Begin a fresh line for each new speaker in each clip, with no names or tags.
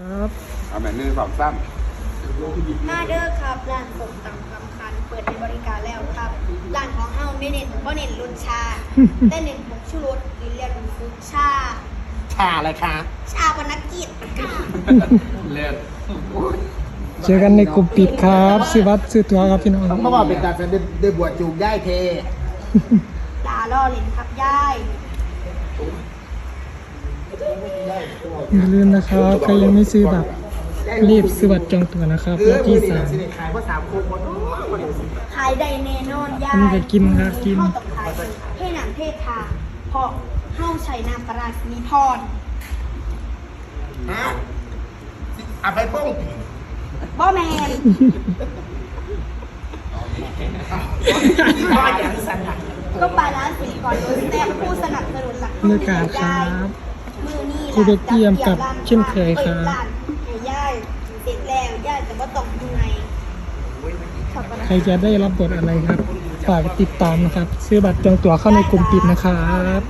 ครับ
เอาแบบนี้สองสั้น
มาเด้อครับร้านผมตำคำคัน เปิดให้บริการแล้วครับร้านของเฮาไม่เน้นบ่เน้นรุ่นชา แต่เน้นผงชูรสหรือเรียกเป็นซุปชา
ชาอะไรคะ
ชาปนกิจค่ะ
เล่น
เจอกันในกลุ่มปิดครับซื้อบัตรซื้อตั๋วครับพี่น้อง
ต้องมาบอกเป็นการแสดงได้บวชจูงย่ายเท
ลาล่อเล่นครับยาย
อย่าลืมนะครับใครยังไม่ซื้อบัตรรีบซื้อบัตรจองตั๋วนะครับ
เอ
วั
อนมื
ที่
อดี
สาม
สิขายเพราะสามโคมหมดโอ้ยคนเดียวสิ
ขายได้แน่นอนยา
อันนี้
ย
ก็กินครับกิน
เฮาต้องขายเทหนังเททาเพราะเฮาใช้น้ำปลาร้าสีทอน
ฮะเอาไปป้อง
บ่แมน
บ้าอย่างสันน่ะ
ก็ปลาร้าสีก่อนโดยแซ่บผู้สนับสนุนหลัก
บรรยากาศครับ
มือนี่
ครูเบกเกียมกับเช่นเคยครับ
ร้านให้ย่ายเสร็จแล้วย่ายแต่ว่าต้องยังไงขอบคุณ
ใครจะได้รับบทอะไรครับ ฝากติดตามนะครับ ซื้อบัตรจองตั๋วเข้าในกลุ่มปิดนะครับ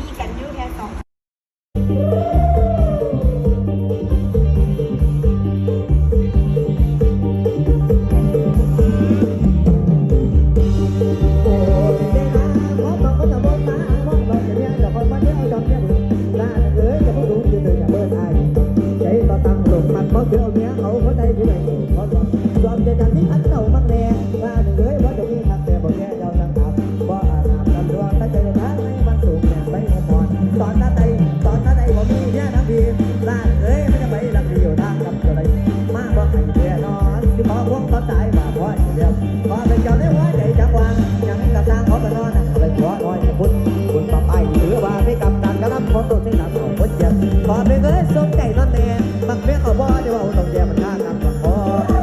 พอเป็นก็ได้สมใจนอนแน่มักเมียเขาบ่เดี๋ยวเอาต้องแย่มันฆ่ากันขอ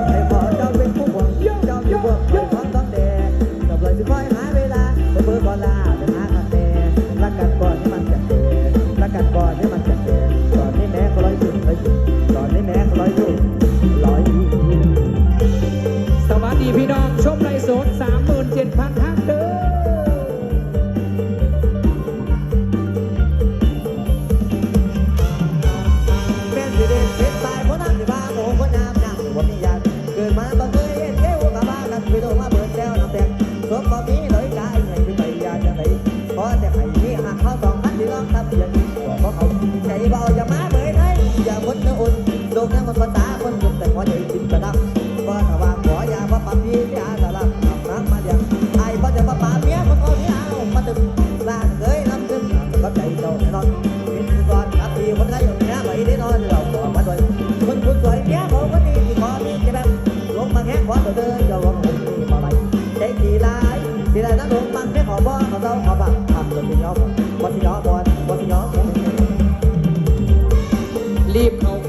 ให้ขอเจ้าเป็นผู้หวังเจ้าอยู่บ่เป็นความต้องแดงกับเลยสิคอยหาเวลาเปิดก่อนลาไปหากันแน่รักกันก่อนที่มันจะเกิดรักกันก่อนที่มันจะเกิดก่อนที่แม่ก็ร้อยอยู่ร้อยอยู่ก่อนที่แม่ก็ร้อยอยู่ร้อยอยู่
สวัสดีพี่น้องชมไลฟ์สด37,000
มันภาษาคนหนุ่มแต่ขอใจกิตกระดัว่าถ้าว่าขอยาว่าปั๊มนี้ที่อาสาลับทำรักมาเดียงไอ้พอจะมาป่าเมียมันก็ที่เอามาถึงลากเลยน้ำซึ่งก็ใจเราแน่นอนกินก่อนครับดีคนได้อยู่เนี้ยไปได้นอนเราขอมาด้วยคนคนสวยเนี้ยผมก็ดีที่ขอนี่ค่แบบลงมาแค่ขอเดินจะลงมาที่มาไปใจดีไรยดีไรยนั้นลงมังแค่ขอบ่ขอเราขอบังทำจนเป็นยอดบอลที่ยอดบอลบอลที่ยอน
รีบเข้า